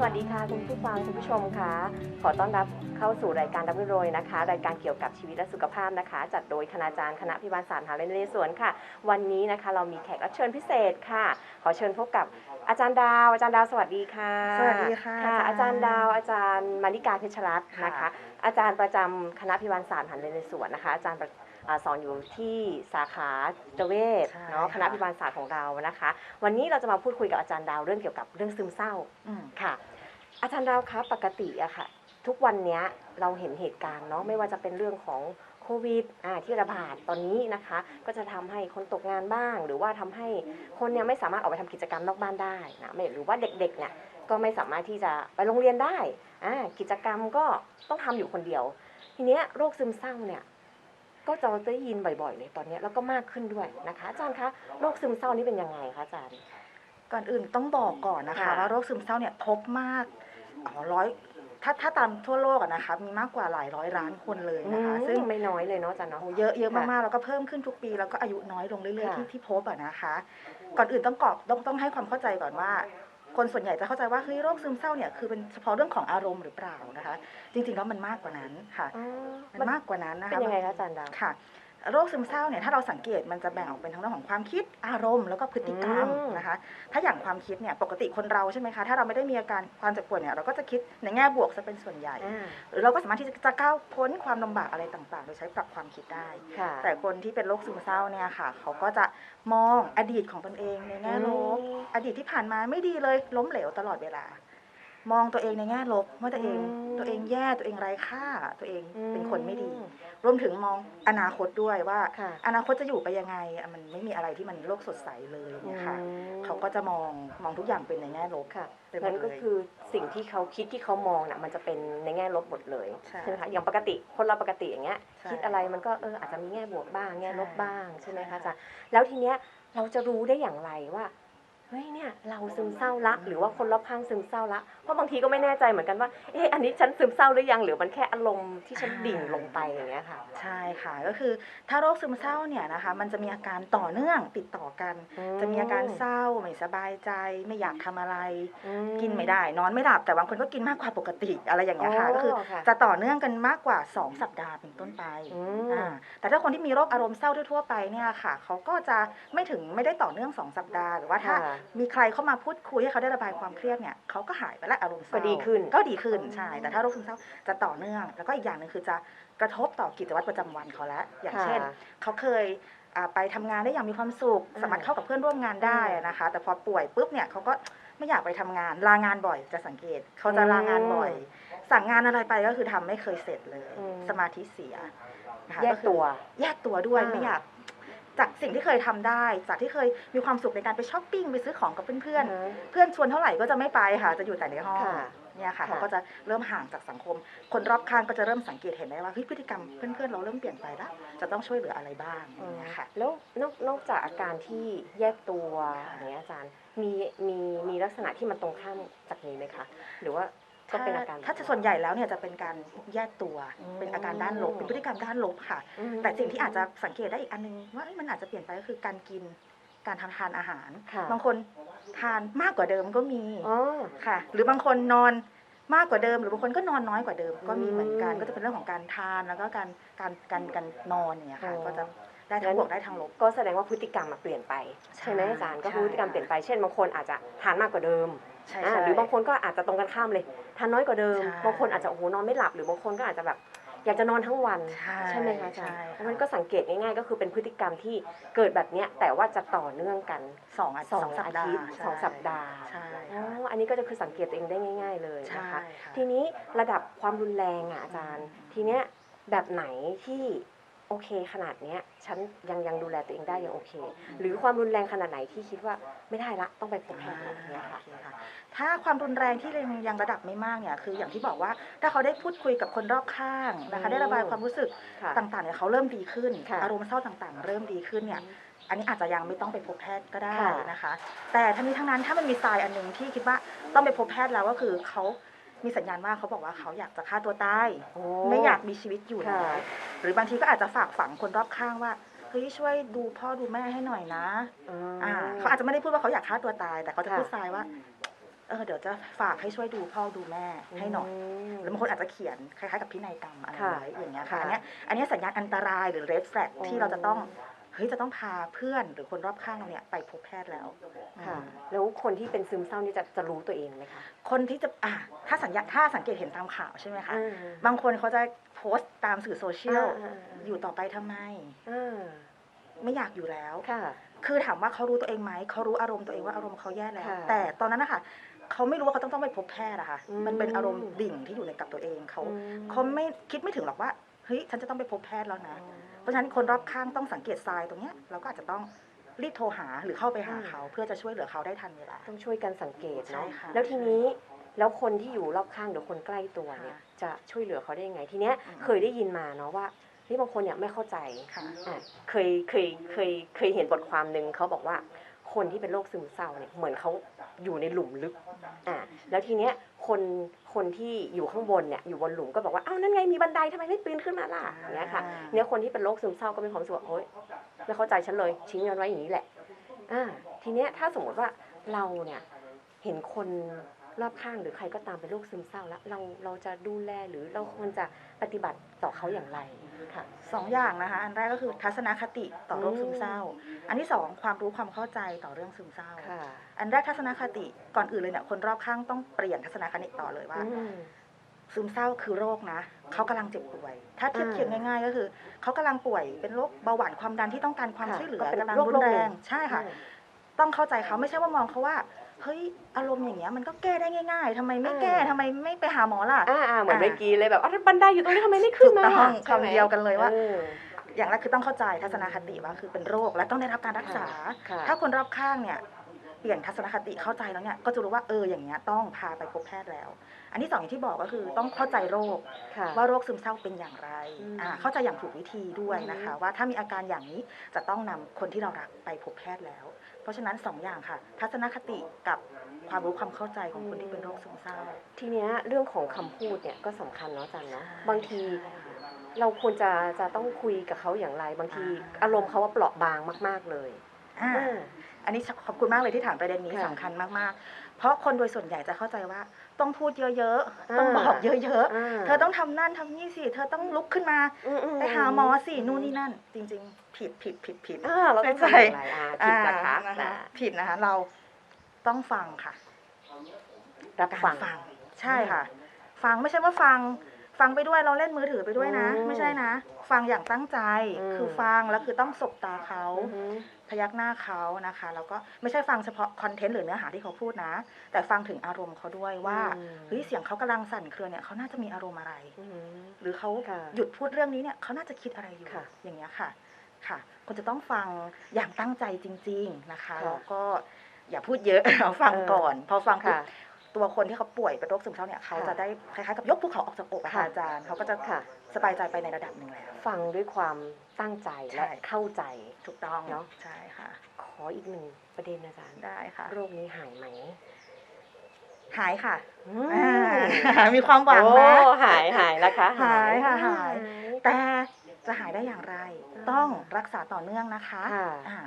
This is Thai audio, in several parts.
สวัสดีค่ะคุณผู้ฟังคุณผู้ชมค่ะขอต้อนรับเข้าสู่รายการดับเบิลโรยนะคะ รายการเกี่ยวกับชีวิตและสุขภาพนะคะ จัดโดยคณาจารย์คณะพิบาลศาสตร์มหาวิทยาลัยนเรศวรค่ะ วันนี้นะคะเรามีแขกรับเชิญพิเศษค่ะ ขอเชิญพบกับอาจารย์ดาวอาจารย์ดาวสวัสดีค่ะสวัสดีค่ะค่ะ อาอาจาจารรย์ย์ดาวอาจารย์มานิกาเพชรรัตน์นะคะค่ะอาจารย์ประจำคณะพิบาลศาสตร์มหาวิทยาลัยนเรศวรนะคะอาจารย์ประอ่า สอนอยู่ที่สาขาจิตเวชใช่เนาะค่ะคณะพิบาลศาสตร์ของเรานะคะ วันนี้เราจะมาพูดคุยกับอาจารย์ดาวเรื่องเกี่ยวกับเรื่องซึมเศร้าอืม ค่ะ อาจารย์ดาวคะปกติอะค่ะ ทุกวันเนี้ยเราเห็นเหตุการณ์เนาะไม่ว่าจะเป็นเรื่องของโควิดอ่าที่ระบาดตอนนี้นะคะ ก็จะทำให้คนตกงานบ้าง หรือว่าทำให้คนเนี่ยไม่สามารถออกไปทำกิจกรรมนอกบ้านได้นะไม่หรือว่าเด็กๆเนี่ย ก็ไม่สามารถที่จะไปโรงเรียนได้อ่ากิจกรรมก็ต้องทำอยู่คนเดียว ทีเนี้ยโรคซึมเศร้าเนี่ย ก็จะได้ยินบ่อยๆเลยตอนเนี้ยแล้วก็มากขึ้นด้วยนะคะ อาจารย์คะโรคซึมเศร้านี่เป็นยังไงคะอาจารย์ ก่อนอื่นต้องบอกก่อนนะคะ ค่ะ ว่าโรคซึมเศร้าเนี่ยพบมากอ๋อร้อยถ้าถ้าตามทั่วโลกอะนะคะ มีมากกว่าหลายร้อยล้านคนเลยนะคะ ซึ่งอืมไม่น้อยเลยเนาะอาจารย์เนาะ โอ้เยอะเยอะค่ะมากๆแล้วก็เพิ่มขึ้นทุกปีแล้วก็อายุน้อยลงเรื่อยๆค่ะ ที่ที่พบอะนะคะ ก่อนอื่นต้องกรอบต้องต้องให้ความเข้าใจก่อนว่า คนส่วนใหญ่จะเข้าใจว่าเฮ้ยโรคซึมเศร้าเนี่ยคือเป็นเฉพาะเรื่องของอารมณ์หรือเปล่านะคะ จริงๆแล้วมันมากกว่านั้นค่ะอ๋อมันมันมากกว่านั้นนะคะเป็นยังไงคะอาจารย์ดาวค่ะ โรคซึมเศร้าเนี่ยถ้าเราสังเกตมันจะแบ่งออกเป็นทั้งเรื่องของความคิดอารมณ์แล้วก็พฤติกรรมอืม นะคะ ถ้าอย่างความคิดเนี่ยปกติคนเราใช่ไหมคะถ้าเราไม่ได้มีอาการความเจ็บป่วยเนี่ยเราก็จะคิดในแง่บวกซะเป็นส่วนใหญ่ อ่าหรือเราก็สามารถที่จะก้าวพ้นความลำบากอะไรต่างๆ โดยใช้ปรับความคิดได้ ค่ะ แต่คนที่เป็นโรคซึมเศร้าเนี่ยค่ะ เขาก็จะมองอดีตของตนเองในแง่ลบอืม อดีตที่ผ่านมาไม่ดีเลยล้มเหลวตลอดเวลา มองตัวเองในแง่ลบว่าตัวเองอืมตัวเองแย่ตัวเองไร้ค่า ตัวเองอืมเป็นคนไม่ดี รวมถึงมองอนาคตด้วยว่าค่ะอนาคตจะอยู่ไปยังไงอะมันไม่มีอะไรที่มันโลกสดใสเลยเนี่ยค่ะอืมเขาก็จะมองมองทุกอย่างเป็นในแง่ลบค่ะไปหมนั่ดนเลก็ยคือสิ่งที่เขาคิดที่เขามองน่ะมันจะเป็นในแง่ลบหมดเลยใช่ไหมคะอย่างปกติคนเราปกติอย่างเงี้ยใช่คิดอะไรมันก็เอออาจจะมีแง่บวกบ้าง แง่ลบใช่บ้างใช่ไหมใช่คะอาจารย์แล้วทีเนี้ยเราจะรู้ได้อย่างไรว่า เฮ้ยเนี่ยเราซึมเศร้าละ หรือว่าคนรอบข้างซึมเศร้าละ เพราะบางทีก็ไม่แน่ใจเหมือนกันว่าเอออันนี้ฉันซึมเศร้าหรือยังหรือมันแค่อารมณ์ที่ฉันดิ่งลงไปอย่างเงี้ยค่ะ ใช่ค่ะก็คือถ้าโรคซึมเศร้าเนี่ยนะคะ มันจะมีอาการต่อเนื่องติดต่อกัน จะมีอาการเศร้าไม่สบายใจ ไม่อยากทำอะไรอืกินไม่ได้ นอนไม่หลับแต่บางคนก็กินมากกว่าปกติอะไรอย่างเงี้ยค่ะก็คือค่ะจะต่อเนื่องกันมากกว่า 2 สัปดาห์เป็นต้นไปอืมอ่าแต่ถ้าคนที่มีโรคอารมณ์เศร้าทั่วๆไปเนี่ยค่ะเขาก็จะไม่ถึงไม่ได้ต่อเนื่อง 2 สัปดาห์หรือว่าถ้าค่ะมีใครเข้ามาพูดคุยให้เขาได้ระบายความเครียดเนี่ยเขาก็หายไปแล้วอารมณ์เศร้าก็ดีขึ้น ก็ดีขึ้นอืมใช่แต่ถ้าโรคซึมเศร้าจะต่อเนื่อง แล้วก็อีกอย่างหนึ่งคือจะกระทบต่อกิจวัตรประจำวันเขาแล้วอย่างเช่นค่ะเขาเคยอ่าไปทำงานได้อย่างมีความสุขอืมสามารถเข้ากับเพื่อนร่วมงานได้อะนะคะ แต่พอป่วยปุ๊บเนี่ยเขาก็ไม่อยากไปทำงานลางานบ่อยจะสังเกต เขาจะลางานบ่อย สั่งงานอะไรไปก็คือทำไม่เคยเสร็จเลย อืม สมาธิเสียนะคะแยกตัว แยกตัวด้วยอ่า ไม่อยาก จากสิ่งที่เคยทำได้ จากที่เคยมีความสุขในการไปช้อปปิ้งไปซื้อของกับเพื่อนๆาฮะเพื่อนชวนเท่าไหร่ก็จะไม่ไปค่ะ จะอยู่แต่ในห้องค่ะ เนี่ยค่ะค่ะ เขาก็จะเริ่มห่างจากสังคม คนรอบข้างก็จะเริ่มสังเกตเห็นได้ว่าเฮ้ยพฤติกรรมเพื่อนๆเราเริ่มเปลี่ยนไปแล้วจะต้องช่วยเหลืออะไรบ้างอย่างเงี้ยค่ะ แล้วนอกนอกจากอาการที่แยกตัวค่ะ อย่างเงี้ยอาจารย์ มีมีมีลักษณะที่มันตรงข้ามจากนี้ไหมคะ หรือว่า ก็เป็นอาการถ้าถ้าส่วนใหญ่แล้วเนี่ยจะเป็นการแยกตัวอืมเป็นอาการด้านลบเป็นพฤติกรรมด้านลบค่ะอืมแต่สิ่งที่อาจจะสังเกตได้อีกอันนึงว่าเอ้ยมันอาจจะเปลี่ยนไปก็คือการกินการทำทานอาหารค่ะบางคนทานมากกว่าเดิมก็มีอ๋อค่ะ หรือบางคนนอนมากกว่าเดิม หรือบางคนก็นอนน้อยกว่าเดิม ก็มีเหมือนกันอืมก็จะเป็นเรื่องของการทานแล้วก็การการการการนอนอย่างเงี้ยค่ะอ๋อก็จะได้ทั้งบวกได้ทั้งลบก็แสดงว่าพฤติกรรมอะเปลี่ยนไปใช่ใช่ไหมอาจารย์ก็คือใช่พฤติกรรมเปลี่ยนไปเช่นบางคนอาจจะทานมากกว่าเดิมใช่อ่าใช่หรือบางคนก็อาจจะตรงกันข้ามเลย ทานน้อยกว่าเดิม ใช่ บางคนอาจจะโอ้โหนอนไม่หลับหรือบางคนก็อาจจะแบบอยากจะนอนทั้งวันใช่ไหมคะอาจารใช่ย์ค่ะมันก็สังเกตง่ายๆ ก็คือเป็นพฤติกรรมที่เกิดแบบเนี้ยแต่ว่าจะต่อเนื่องกันสองอาสองสองสัปอาดาทิตห์ย์ใช่สองสัปดาห์ใช่อ๋อค่ะอันนี้ก็จะคือสังเกตตัวเองได้ง่าย ๆ เลยใช่นะคะ ค่ะ ทีนี้ระดับความรุนแรงอะอาจารย์อืมทีเนี้ยแบบไหนที่ โอเคขนาดเนี้ยฉันยังยังดูแลตัวเองได้ยังโอเค หรือความรุนแรงขนาดไหนที่คิดว่าไม่ได้ละต้องไปพบแพทย์ละอย่างเงี้ยค่ะโอเคค่ะ ถ้าความรุนแรงที่ยังยังระดับไม่มากเนี่ยคืออย่างที่บอกว่าถ้าเขาได้พูดคุยกับคนรอบข้างนะคะอืมได้ระบายความรู้สึกค่ะต่างๆเนี่ยเขาเริ่มดีขึ้นค่ะอารมณ์เศร้าต่างๆ เริ่มดีขึ้นเนี่ยอันนี้อาจจะยังไม่ต้องไปพบแพทย์ก็ได้ค่ะนะคะ แต่ทั้งนี้ทั้งนั้นถ้ามันมีทรายอันหนึ่งที่คิดว่าต้องไปพบแพทย์แล้วก็คือเขา มีสัญญาณว่าเขาบอกว่าเขาอยากจะฆ่าตัวตายโอ้ไม่อยากมีชีวิตอยู่ค่ะแล้วหรือบางทีก็อาจจะฝากฝังคนรอบข้างว่าเฮ้ยช่วยดูพ่อดูแม่ให้หน่อยนะอืมอ่าเขาอาจจะไม่ได้พูดว่าเขาอยากฆ่าตัวตาย แต่เขาจะค่ะพูดทรายว่าเออเดี๋ยวจะฝากให้ช่วยดูพ่อดูแม่ให้หน่อยมหรือบางคนอาจจะเขียนคล้ายๆกับพินัยกรรมอะไรค่ะไว้อย่างเงี้ยค่ะค่ะอันเนี้ยอันเนี้ยสัญญาณอันตรายหรือ red flag อ๋อที่เราจะต้องเฮ้ยจะต้องพาเพื่อนหรือคนรอบข้างเราเนี่ยไปพบแพทย์แล้วค่ะอืมแล้วคนที่เป็นซึมเศร้านี่จะจะรู้ตัวเองไหมคะคนที่จะอะ ถ้าสัญญาถ้าสังเกตเห็นตามข่าวใช่ไหมคะอ่าบางคนเขาจะโพสต์ตามสื่อโซเชียลอ่าอยู่ต่อไปทำไมอ่าไม่อยากอยู่แล้วค่ะ คือถามว่าเขารู้ตัวเองไหม เขารู้อารมณ์ตัวเองว่าอารมณ์เขาแย่แล้วค่ะแต่ตอนนั้นนะคะเขาไม่รู้ว่าเขาต้องต้องไปพบแพทย์อะค่ะอืมมันเป็นอารมณ์ดิ่งที่อยู่ในกับตัวเองเขาอืมเขาไม่คิดไม่ถึงหรอกว่าเฮ้ยฉันจะต้องไปพบแพทย์แล้วนะ เพราะฉะนั้นคนรอบข้างต้องสังเกตทรายตรงเนี้ยเราก็อาจจะต้องรีบโทรหาหรือเข้าไปหาเขา เพื่อจะช่วยเหลือเขาได้ทันเวลาต้องช่วยกันสังเกตเนาะใช่ค่ะแล้วทีนี้ แล้วคนที่อยู่รอบข้างหรือคนใกล้ตัวเนี่ยค่ะจะช่วยเหลือเขาได้ยังไง ทีเนี้ยอืมเคยได้ยินมาเนาะว่านี่บางคนเนี่ยไม่เข้าใจค่ะอะเคยเคยเคยเคยเห็นบทความหนึ่งเขาบอกว่าคนที่เป็นโรคซึมเศร้าเนี่ยเหมือนเขาอยู่ในหลุมลึกอะแล้วทีเนี้ยคนคนที่อยู่ข้างบนเนี่ยอยู่บนหลุมก็บอกว่าอ้าวนั่นไงมีบันไดทำไมไม่ปีนขึ้นมาล่ะอย่างเงี้ยค่ะเนี่ยคนที่เป็นโรคซึมเศร้าก็มีความรู้สึกว่าโอ๊ยไม่เข้าใจฉันเลยทิ้งกันไว้อย่างนี้แหละอ่าทีเนี้ยถ้าสมมติว่าเราเนี่ยเห็นคน รอบข้างหรือใครก็ตามเป็นโรคซึมเศร้าแล้วเราเราจะดูแลหรือเราควรจะปฏิบัติต่อเขาอย่างไรค่ะ สองอย่างนะคะ อันแรกก็คือทัศนคติต่อโรคซึมเศร้า อันที่สองความรู้ความเข้าใจต่อเรื่องซึมเศร้า ค่ะ อันแรกทัศนคติก่อนอื่นเลยเนี่ยคนรอบข้างต้องเปลี่ยนทัศนคติต่อเลยว่า อืม ซึมเศร้าคือโรคนะเขากำลังเจ็บป่วย ถ้าเทียบอ่าเคียงง่ายๆ ก็คือเขากำลังป่วยเป็นโรคเบาหวานความดันที่ต้องการความค่ะช่วยเหลือก็เป็นกำลังโรครุโรนคหแรนึ่งงใช่ค่ะ ต้องเข้าใจเขาไม่ใช่ว่ามองเขาว่าเฮ้ยอารมณ์อย่างเงี้ยมันก็แก้ได้ง่าย ๆทำไมไม่แก้ทำไมไม่ไปหาหมอล่ะอ่าอ่าเหมือนอ่าเมื่อกี้เลยแบบอะบันไดอยู่ตรงนี้ทำไมไม่ขึ้นมาถูกต้องใช่ไหมคำเดียวกันเลยว่าอออย่างแรกคือต้องเข้าใจทัศนคติว่าคือเป็นโรคและต้องได้รับการรักษา ค่ะ ถ้าคนรอบข้างเนี่ยเปลี่ยนทัศนคติเข้าใจแล้วเนี่ยก็จะรู้ว่าเอออย่างเงี้ยต้องพาไปพบแพทย์แล้ว อันที่สองอย่างที่บอกก็คือต้องเข้าใจโรคค่ะ ว่าโรคซึมเศร้าเป็นอย่างไรอืมอ่าเข้าใจอย่างถูกวิธีด้วยนะคะอืมว่าถ้ามีอาการอย่างนี้จะต้องนำคนที่เรารักไปพบแพทย์แล้วเพ ราะฉะนั้นสองอย่างค่ะ ทัศนคติกับความรู้ความเข้าใจของคนที่เป็นโรคซึมเศร้า ทีเนี้ยเรื่องของคำพูดเนี่ยก็สำคัญเนาะอาจันเนาะบางทีเราควรจะจะต้องคุยกับเขาอย่างไร บางทีอ่าอารมณ์เขาว่าเปราะบางมาก ๆเลยอ่า อ่า อันนี้ขอบคุณมากเลยที่ถามประเด็นนี้ค่ะสำคัญมากๆ เพราะคนโดยส่วนใหญ่จะเข้าใจว่าต้องพูดเยอะอ่าๆต้องบอกเยอะอ่าๆเธอต้องทำนั่นทำนี่สิ เธอต้องลุกขึ้นมาอืมๆไปหาหมอสินู่นนี่นั่น จริง ๆ ผิดผิดผิดผิด อ่าเราต้องไม่ทำใช่อย่างไรอ่าผิดนะคะอ่านะคะอ่าผิดนะคะ เราต้องฟังค่ะรับการฟังฟังใช่ค่ะ ฟังไม่ใช่ว่าฟัง ฟังไปด้วยเราเล่นมือถือไปด้วยนะ อืมไม่ใช่นะ ฟังอย่างตั้งใจ อืม คือฟังแล้วคือต้องสบตาเขา อือหือ พยักหน้าเขานะคะแล้วก็ไม่ใช่ฟังเฉพาะคอนเทนต์หรือเนื้อหาที่เขาพูดนะ แต่ฟังถึงอารมณ์เขาด้วยว่าอืมเฮ้ยเสียงเขากำลังสั่นเครือเนี่ยเขาน่าจะมีอารมณ์อะไรอือหือหรือเขาค่ะหยุดพูดเรื่องนี้เนี่ยเขาน่าจะคิดอะไรอยู่ค่ะอย่างเงี้ยค่ะค่ะคุณจะต้องฟังอย่างตั้งใจจริง ๆนะคะค่ะแล้วก็อย่าพูดเยอะเราฟังเออก่อน พอฟังปุ๊บค่ะ ตัวคนที่เขาป่วยเป็นโรคซึมเศร้าเนี่ยเขาค่ะจะได้คล้ายๆกับยกภูเขาออกจากอกอะค่ะค่ะอาจารย์เขาก็จะค่ะ สบายใจไปในระดับหนึ่งแล้ว ฟังด้วยความตั้งใจและใช่ เข้าใจ ถูกต้องเนอะ ใช่ค่ะ ขออีกหนึ่งประเด็นอาจารย์ ได้ค่ะ โรคนี้หายไหมหายค่ะอือ่ามีความหวังนะ โอ้หายหายนะคะหายค่ะหายหายแต่ จะหายได้อย่างไรอ่าต้องรักษาต่อเนื่องนะคะค่ะอ่า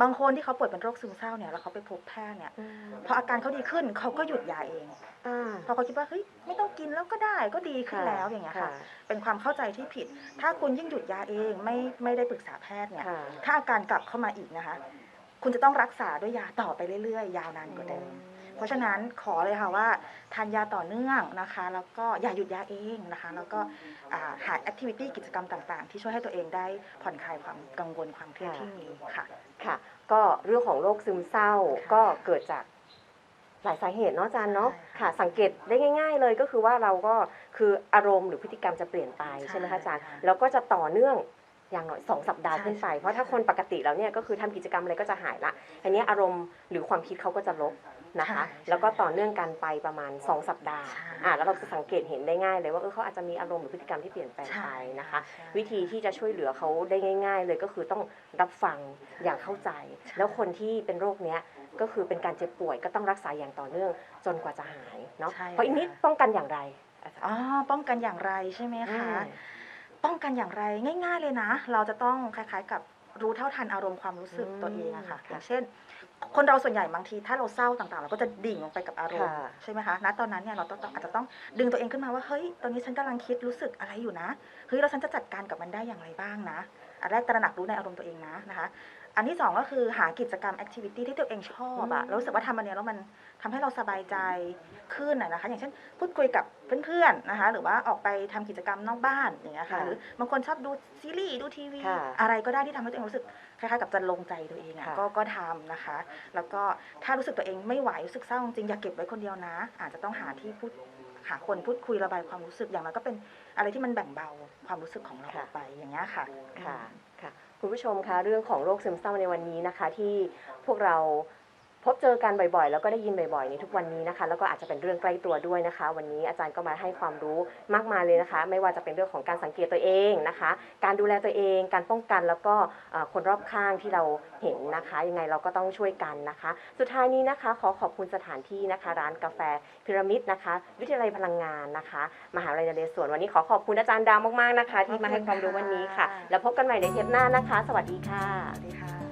บางคนที่เขาป่วยเป็นโรคซึมเศร้าเนี่ยแล้วเขาไปพบแพทย์เนี่ยอืมพออาการเขาดีขึ้นเขาก็หยุดยาเองอ่าพอเขาคิดว่าเฮ้ยไม่ต้องกินแล้วก็ได้ก็ดีขึ้นแล้วอย่างเงี้ยค่ะ เป็นความเข้าใจที่ผิด ถ้าคุณยิ่งหยุดยาเองไม่ไม่ได้ปรึกษาแพทย์เนี่ยค่ะถ้าอาการกลับเข้ามาอีกนะคะ คุณจะต้องรักษาด้วยยาต่อไปเรื่อยๆ ยาวนานกว่าเดิม เพราะฉะนั้นขอเลยค่ะว่าทานยาต่อเนื่องนะคะ แล้วก็อย่าหยุดยาเองนะคะ แล้วก็อ่าหาแอคทิวิตี้กิจกรรมต่าง ๆ ที่ช่วยให้ตัวเองได้ผ่อนคลายความกังวลความเครียดที่มีค่ะค่ะ ก็เรื่องของโรคซึมเศร้าค่ะก็เกิดจากหลายสาเหตุเนาะอาจารย์เนาะใช่ค่ะค่ะสังเกตได้ง่าย ๆ เลยก็คือว่าเราก็คืออารมณ์หรือพฤติกรรมจะเปลี่ยนไปใช่ใช่ไหมคะอาจารย์ค่ะแล้วก็จะต่อเนื่องอย่างน้อยสองสัปดาห์ใช่ขึ้นไปใช่เพราะถ้าคนปกติแล้วเนี่ยก็คือทำกิจกรรมอะไรก็จะหายละอันนี้อารมณ์หรือความคิดเขาก็จะลบ นะคะใช่แล้วก็ต่อเนื่องกันไปประมาณ 2 สัปดาห์ใช่อ่าแล้วเราจะสังเกตเห็นได้ง่ายเลยว่าเออเขาอาจจะมีอารมณ์หรือพฤติกรรมที่เปลี่ยนแปลงใช่ไปนะคะใช่วิธีที่จะช่วยเหลือเขาได้ง่าย ๆ เลยก็คือต้องรับฟังอย่างเข้าใจใช่แล้วคนที่เป็นโรคเนี้ยก็คือเป็นการเจ็บป่วยก็ต้องรักษาอย่างต่อเนื่องจนกว่าจะหายเนาะใช่เพราะอีกนิดค่ะป้องกันอย่างไรอาจารย์อ๋อป้องกันอย่างไรใช่ไหมอ่าคะป้องกันอย่างไรง่าย ๆ เลยนะ เราจะต้องคล้าย ๆ กับรู้เท่าทันอารมณ์ความรู้สึกอืมตัวเองอะค่ะค่ะอย่างเช่น คนเราส่วนใหญ่บางที ถ้าเราเศร้าต่างๆ เราก็จะดิ่งลงไปกับอารมณ์ค่ะ ใช่ไหมคะณตอนนั้นเนี่ยเราต้องอาจจะต้องดึงตัวเองขึ้นมาว่าเฮ้ยตอนนี้ฉันกำลังคิดรู้สึกอะไรอยู่นะเฮ้ยแล้วฉันจะจัดการกับมันได้อย่างไรบ้างนะอันแรกตระหนักรู้ในอารมณ์ตัวเองนะนะคะ อันที่สองก็คือหากิจกรรมแอคทิวิตี้ที่ตัวเองชอบอะอืมแล้วรู้สึกว่าทำอันเนี้ยแล้วมันทำให้เราสบายใจขึ้นอะนะคะ อย่างเช่น พูดคุยกับเพื่อนๆนะคะ หรือว่าออกไปทำกิจกรรมนอกบ้านอย่างเงี้ยค่ะค่ะหรือบางคนชอบดูซีรีส์ดูทีวี ค่ะอะไรก็ได้ที่ทำให้ตัวเองรู้สึกคล้ายๆกับจะลงใจตัวเองอะค่ะ ก็ก็ทำนะคะ แล้วก็ถ้ารู้สึกตัวเองไม่ไหวรู้สึกเศร้าจริงๆอย่าเก็บไว้คนเดียวนะ อาจจะต้องหาที่พูดหาคนพูดคุยระบายความรู้สึกอย่างน้อยก็เป็นอะไรที่มันแบ่งเบาความรู้สึกของเราอค่ะอกไปอย่างเงี้ยค่ะ ค่ะ คุณผู้ชมคะเรื่องของโรคซึมเศร้าในวันนี้นะคะ ที่พวกเรา พบเจอกันบ่อยๆ แล้วก็ได้ยินบ่อยๆ ในทุกวันนี้นะคะ แล้วก็อาจจะเป็นเรื่องใกล้ตัวด้วยนะคะ วันนี้อาจารย์ก็มาให้ความรู้มากมายเลยนะคะ ไม่ว่าจะเป็นเรื่องของการสังเกตตัวเองนะคะ การดูแลตัวเอง การป้องกันแล้วก็เอ่อคนรอบข้างที่เราเห็นนะคะ ยังไงเราก็ต้องช่วยกันนะคะ สุดท้ายนี้นะคะ ขอขอบคุณสถานที่นะคะ ร้านกาแฟพีระมิดนะคะ วิทยาลัยพลังงานนะคะ มหาวิทยาลัยนเรศวรวันนี้ขอขอบคุณอาจารย์ดาวมากๆนะคะ ที่มาให้ความรู้วันนี้ค่ะ แล้วพบกันใหม่ในเทปหน้านะคะ สวัสดีค่ะสวัสดีค่ะ